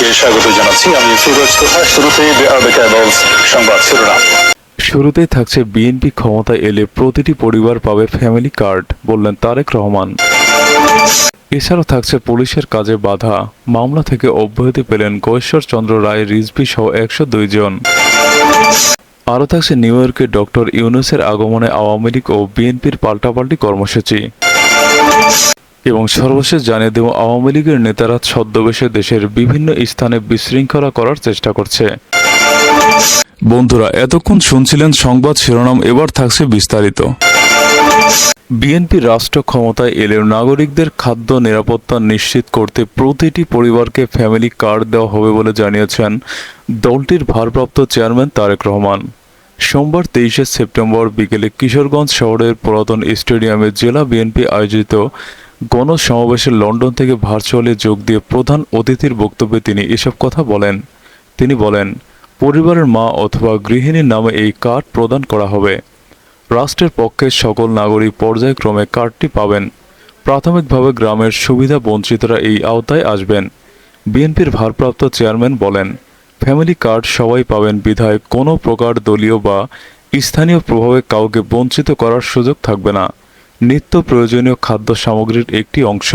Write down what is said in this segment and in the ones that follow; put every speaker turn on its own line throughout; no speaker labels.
সবাইকে স্বাগত জানাচ্ছি। আমি শুরুতেই সংবাদ শিরোনাম।
শুরুতেই থাকছে বিএনপি ক্ষমতায় এলে প্রতিটি পরিবার পাবে ফ্যামিলি কার্ড বললেন তারেক রহমান। এছাড়াও থাকছে পুলিশের কাজে বাধা। মামলা থেকে অব্যাহতি পেলেন গৈশ্বর চন্দ্র রায়, রিজভি সহ একশো দুই জন। আরও থাকছে নিউ ইয়র্কে ডক্টর ইউনুসের আগমনে আওয়ামী লীগ ও বিএনপির পাল্টাপাল্টি কর্মসূচি। এবং সর্বশেষ জানিয়ে দেব, আওয়ামী লীগের নেতারা ছদ্মবেশে দেশের বিভিন্ন স্থানে বিশৃঙ্খলা করার চেষ্টা করছে। বন্ধুরা, এতক্ষণ শুনছিলেন সংবাদ শিরোনাম, এবার থাকছে বিস্তারিত। বিএনপি রাষ্ট্র ক্ষমতায় এলেও নাগরিকদের খাদ্য নিরাপত্তা নিশ্চিত করতে প্রতিটি পরিবারকে ফ্যামিলি কার্ড দেওয়া হবে বলে জানিয়েছেন দলটির ভারপ্রাপ্ত চেয়ারম্যান তারেক রহমান। সোমবার তেইশে সেপ্টেম্বর বিকেলে কিশোরগঞ্জ শহরের পুরাতন স্টেডিয়ামে জেলা বিএনপি আয়োজিত গণসমাবেশে লন্ডন থেকে ভার্চুয়ালি যোগ দিয়ে প্রধান অতিথির বক্তব্যে তিনি এসব কথা বলেন। তিনি বলেন, পরিবারের মা অথবা গৃহিণীর নামে এই কার্ড প্রদান করা হবে। রাষ্ট্রের পক্ষে সকল নাগরিক পর্যায়ক্রমে কার্ডটি পাবেন। প্রাথমিকভাবে গ্রামের সুবিধা বঞ্চিতরা এই আওতায় আসবেন। বিএনপির ভারপ্রাপ্ত চেয়ারম্যান বলেন, ফ্যামিলি কার্ড সবাই পাবেন বিধায় কোনো প্রকার দলীয় বা স্থানীয় প্রভাবে কাউকে বঞ্চিত করার সুযোগ থাকবে না। নিত্য প্রয়োজনীয় খাদ্য সামগ্রীর একটি অংশ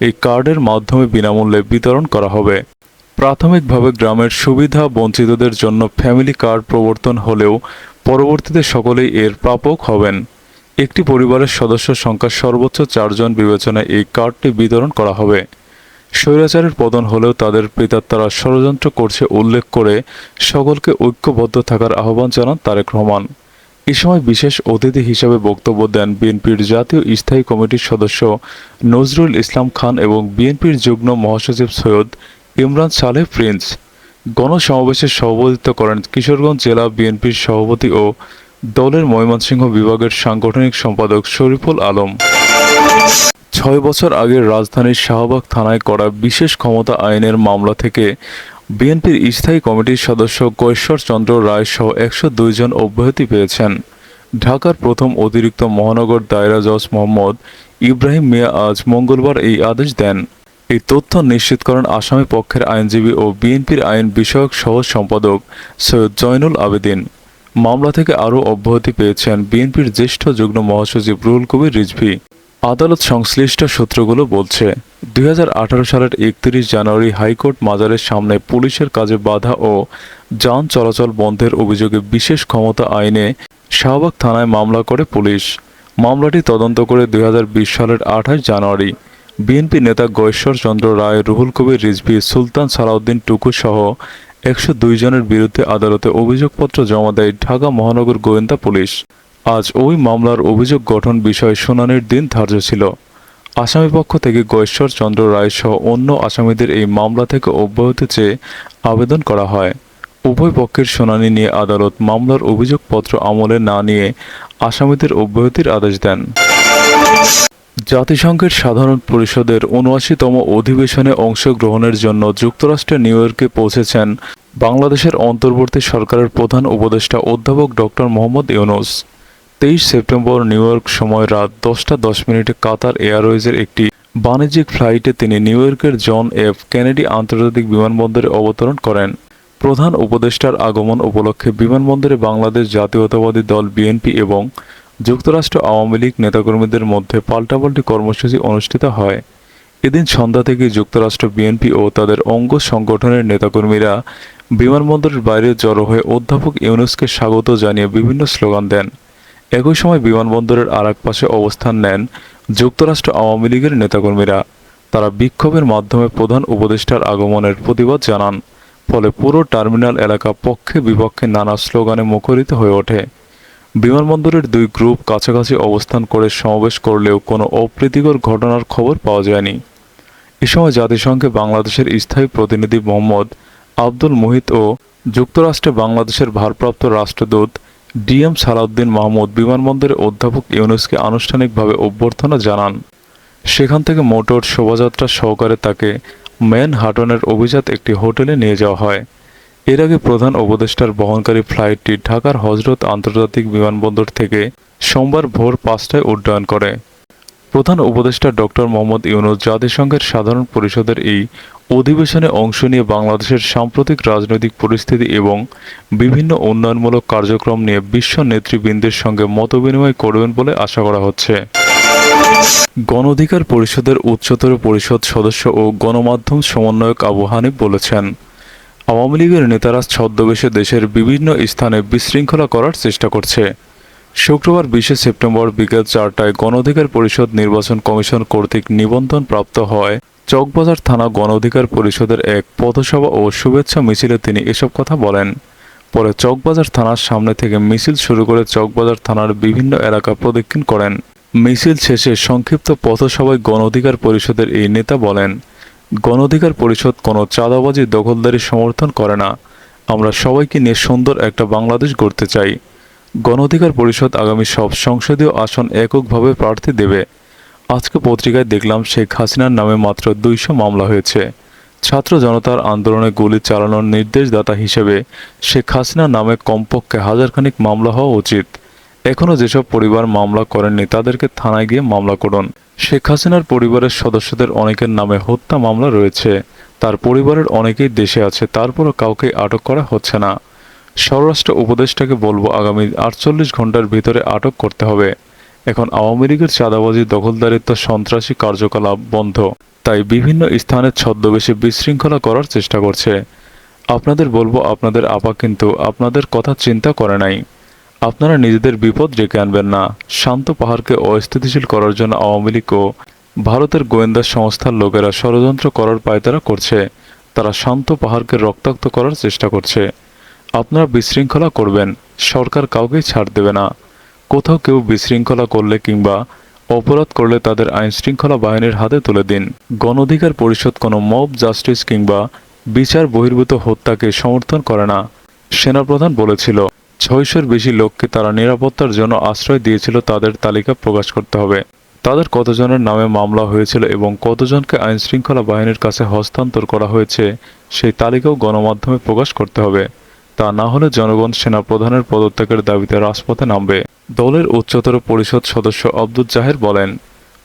এই কার্ডের মাধ্যমে বিনামূল্যে বিতরণ করা হবে। প্রাথমিকভাবে গ্রামের সুবিধা বঞ্চিতদের জন্য ফ্যামিলি কার্ড প্রবর্তন হলেও পরবর্তীতে সকলেই এর প্রাপক হবেন। একটি পরিবারের সদস্য সংখ্যা সর্বোচ্চ চারজন বিবেচনায় এই কার্ডটি বিতরণ করা হবে। স্বৈরাচারের পতন হলেও তাদের পিতাত্তারা ষড়যন্ত্র করছে উল্লেখ করে সকলকে ঐক্যবদ্ধ থাকার আহ্বান জানান তারেক রহমান। এ সময় বিশেষ অতিথি হিসেবে বক্তব্য দেন বিএনপির জাতীয় স্থায়ী কমিটির সদস্য নজরুল ইসলাম খান এবং বিএনপির যুগ্ম মহাসচিব সৈয়দ ইমরান সালেহ প্রিন্স। গণসমাবেশে সভাপতিত্ব করেন কিশোরগঞ্জ জেলা বিএনপির সভাপতি ও দলের ময়মনসিংহ বিভাগের সাংগঠনিক সম্পাদক শরীফুল আলম। ছয় বছর আগে রাজধানীর শাহবাগ থানায় করা বিশেষ ক্ষমতা আইনের মামলা থেকে বিএনপির স্থায়ী কমিটির সদস্য কৈশ্বর চন্দ্র রায় সহ একশো জন অব্যাহতি পেয়েছেন। ঢাকার প্রথম অতিরিক্ত মহানগর দায়রা জজ মোহাম্মদ ইব্রাহিম মিয়া আজ মঙ্গলবার এই আদেশ দেন। এই তথ্য নিশ্চিত করেন আসামি পক্ষের আইনজীবী ও বিএনপির আইন বিষয়ক সহ সম্পাদক সৈয়দ জয়নুল আবেদিন। মামলা থেকে আরও অব্যাহতি পেয়েছেন বিএনপির জ্যেষ্ঠ যুগ্ম মহাসচিব রুহুল কবির রিজভি। আদালত সংশ্লিষ্ট সূত্রগুলো বলছে, দুই হাজার আঠারো সালের একত্রিশ জানুয়ারি হাইকোর্ট মাজারের সামনে পুলিশের কাজে বাধা ও যান চলাচল বন্ধের অভিযোগে বিশেষ ক্ষমতা আইনে শাহবাগ থানায় মামলা করে পুলিশ। মামলাটি তদন্ত করে দুই হাজার বিশ সালের আঠাশ জানুয়ারি বিএনপি নেতা গৈশ্বর চন্দ্র রায়, রুহুল কবির রিজভি, সুলতান সালাউদ্দিন টুকু সহ একশো দুই জনের বিরুদ্ধে আদালতে অভিযোগপত্র জমা দেয় ঢাকা মহানগর গোয়েন্দা পুলিশ। আজ ওই মামলার অভিযোগ গঠন বিষয়ে শুনানির দিন ধার্য ছিল। আসামিপক্ষ থেকে গৈশ্বর চন্দ্র রায় সহ অন্য আসামিদের এই মামলা থেকে অব্যাহতি চেয়ে আবেদন করা হয়। উভয় পক্ষের শুনানি নিয়ে আদালত মামলার অভিযোগপত্র আমলে না নিয়ে আসামিদের অব্যাহতির আদেশ দেন। জাতিসংঘের সাধারণ পরিষদের উনআশিতম অধিবেশনে অংশগ্রহণের জন্য যুক্তরাষ্ট্রের নিউ ইয়র্কে পৌঁছেছেন বাংলাদেশের অন্তর্বর্তী সরকারের প্রধান উপদেষ্টা অধ্যাপক ডক্টর মোহাম্মদ ইউনুস। তেইশ সেপ্টেম্বর নিউ ইয়র্ক সময় রাত দশটা দশ মিনিটে কাতার এয়ারওয়েজের একটি বাণিজ্যিক ফ্লাইটে তিনি নিউ ইয়র্কের জন এফ কেনেডি আন্তর্জাতিক বিমানবন্দরে অবতরণ করেন। প্রধান উপদেষ্টার আগমন উপলক্ষে বিমানবন্দরে বাংলাদেশ জাতীয়তাবাদী দল বিএনপি এবং যুক্তরাষ্ট্র আওয়ামী লীগ নেতাকর্মীদের মধ্যে পাল্টাপাল্টি কর্মসূচি অনুষ্ঠিত হয়। এদিন সন্ধ্যা থেকে যুক্তরাষ্ট্র বিএনপি ও তাদের অঙ্গ সংগঠনের নেতাকর্মীরা বিমানবন্দরের বাইরে জড়ো হয়ে অধ্যাপক ইউনুসকে স্বাগত জানিয়ে বিভিন্ন স্লোগান দেন। একই সময় বিমানবন্দরের আর এক পাশে অবস্থান নেন যুক্তরাষ্ট্র আওয়ামী লীগের নেতাকর্মীরা। তারা বিক্ষোভের মাধ্যমে প্রধান উপদেষ্টার আগমনের প্রতিবাদ জানান, ফলে পুরো টার্মিনাল এলাকা পক্ষে বিপক্ষে নানা স্লোগানে মুখরিত হয়ে ওঠে। বিমানবন্দরের দুই গ্রুপ কাছাকাছি অবস্থান করে সমাবেশ করলেও কোনো অপ্রীতিকর ঘটনার খবর পাওয়া যায়নি। এ সময় জাতিসংঘে বাংলাদেশের স্থায়ী প্রতিনিধি মোহাম্মদ আব্দুল মুহিত ও যুক্তরাষ্ট্রে বাংলাদেশের ভারপ্রাপ্ত রাষ্ট্রদূত ডিএম সালাউদ্দিন মাহমুদ বিমানবন্দরে অধ্যাপক ইউনুসকে আনুষ্ঠানিকভাবে অভ্যর্থনা জানান। সেখান থেকে মোটর শোভাযাত্রা সহকারে তাকে ম্যান হাটনের অভিজাত একটি হোটেলে নিয়ে যাওয়া হয়। এর আগে প্রধান উপদেষ্টার বহনকারী ফ্লাইটটি ঢাকার হজরত আন্তর্জাতিক বিমানবন্দর থেকে সোমবার ভোর পাঁচটায় উড্ডয়ন করে। প্রধান উপদেষ্টা ডক্টর মোহাম্মদ ইউনুস জাতিসংঘের সাধারণ পরিষদের এই অধিবেশনে অংশ নিয়ে বাংলাদেশের সাম্প্রতিক রাজনৈতিক পরিস্থিতি এবং বিভিন্ন উন্নয়নমূলক কার্যক্রম নিয়ে বিশ্ব নেতৃবৃন্দের সঙ্গে মতবিনিময় করবেন বলে আশা করা হচ্ছে। গণ অধিকার পরিষদের উচ্চতর পরিষদ সদস্য ও গণমাধ্যম সমন্বয়ক আবু হানিফ বলেছেন, আওয়ামী লীগের নেতারা ছদ্মবেশে দেশের বিভিন্ন স্থানে বিশৃঙ্খলা করার চেষ্টা করছে। শুক্রবার বিশে সেপ্টেম্বর বিকেল চারটায় গণ অধিকার পরিষদ নির্বাচন কমিশন কর্তৃক নিবন্ধন প্রাপ্ত হয়। চকবাজার থানা গণ অধিকার পরিষদের এক পথসভা ও শুভেচ্ছা মিছিলে তিনি এসব কথা বলেন। পরে চকবাজার থানার সামনে থেকে মিছিল শুরু করে চকবাজার থানার বিভিন্ন এলাকা প্রদক্ষিণ করেন। মিছিল শেষে সংক্ষিপ্ত পথসভায় গণ অধিকার পরিষদের এই নেতা বলেন গণ অধিকার পরিষদ কোনো চাঁদাবাজি, দখলদারি, সমর্থন করে না। আমরা সবাইকে নিয়ে সুন্দর একটা বাংলাদেশ গড়তে চাই। গণ অধিকার পরিষদ আগামী সব সংসদীয় আসন এককভাবে প্রার্থী দেবে। আজকে পত্রিকায় দেখলাম শেখ হাসিনার নামে মাত্র দুইশো মামলা হয়েছে। ছাত্র জনতার আন্দোলনে গুলি চালানোর নির্দেশদাতা হিসেবে শেখ হাসিনার নামে কমপক্ষে হাজারখানিক মামলা হওয়া উচিত। এখনও যেসব পরিবার মামলা করেননি তাদেরকে থানায় গিয়ে মামলা করুন। শেখ হাসিনার পরিবারের সদস্যদের অনেকের নামে হত্যা মামলা রয়েছে। তার পরিবারের অনেকেই দেশে আছে, তারপরও কাউকে আটক করা হচ্ছে না। স্বরাষ্ট্র উপদেষ্টাকে বলব আগামী আটচল্লিশ ঘণ্টার ভিতরে আটক করতে হবে। এখন আওয়ামী লীগের চাঁদাবাজি, দখলদারিত্ব, সন্ত্রাসী কার্যকলাপ বন্ধ। তাই বিভিন্ন স্থানে ছদ্মবেশে বিশৃঙ্খলা করার চেষ্টা করছে। আপনাদের বলব, আপনাদের আপা কিন্তু আপনাদের কথা চিন্তা করে নাই। আপনারা নিজেদের বিপদ ডেকে আনবেন না। শান্ত পাহাড়কে অস্থিতিশীল করার জন্য আওয়ামী লীগ ও ভারতের গোয়েন্দা সংস্থার লোকেরা ষড়যন্ত্র করার পায়তারা করছে। তারা শান্ত পাহাড়কে রক্তাক্ত করার চেষ্টা করছে। আপনারা বিশৃঙ্খলা করবেন। সরকার কাউকেই ছাড় দেবে না। কোথাও কেউ বিশৃঙ্খলা করলে কিংবা অপরাধ করলে তাদের আইন শৃঙ্খলা বাহিনীর হাতে তুলে দিন। গণ অধিকার পরিষদ কোনো মব, জাস্টিস কিংবা বিচার বহির্ভূত হত্যাকে সমর্থন করে না। সেনাপ্রধান বলেছিল, ছয়শোর বেশি লোককে তারা নিরাপত্তার জন্য আশ্রয় দিয়েছিল, তাদের তালিকা প্রকাশ করতে হবে। তাদের কতজনের নামে মামলা হয়েছিল এবং কতজনকে আইনশৃঙ্খলা বাহিনীর কাছে হস্তান্তর করা হয়েছে, সেই তালিকাও গণমাধ্যমে প্রকাশ করতে হবে। তা না হলে জনগণ সেনা প্রধানের পদত্যাগের দাবিতে রাজপথে নামবে। দলের উচ্চতর পরিষদ সদস্য আব্দুল জাহের বলেন,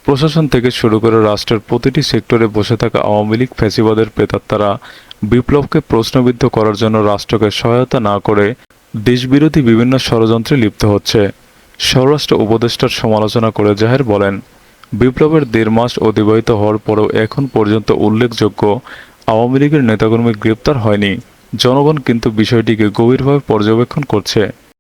প্রশাসন থেকে শুরু করে রাষ্ট্রের প্রতিটি সেক্টরে বসে থাকা আওয়ামী লীগ ফ্যাসিবাদের প্রেতাত্মারা বিপ্লবকে প্রশ্নবিদ্ধ করার জন্য রাষ্ট্রকে সহায়তা না করে দেশবিরোধী বিভিন্ন ষড়যন্ত্রে লিপ্ত হচ্ছে। স্বরাষ্ট্র উপদেষ্টার সমালোচনা করে জাহের বলেন, বিপ্লবের দেড় মাস অতিবাহিত হওয়ার পরেও এখন পর্যন্ত উল্লেখযোগ্য আওয়ামী লীগের নেতাকর্মী গ্রেপ্তার হয়নি। জনগণ কিন্তু বিষয়টিকে গভীরভাবে পর্যবেক্ষণ করছে।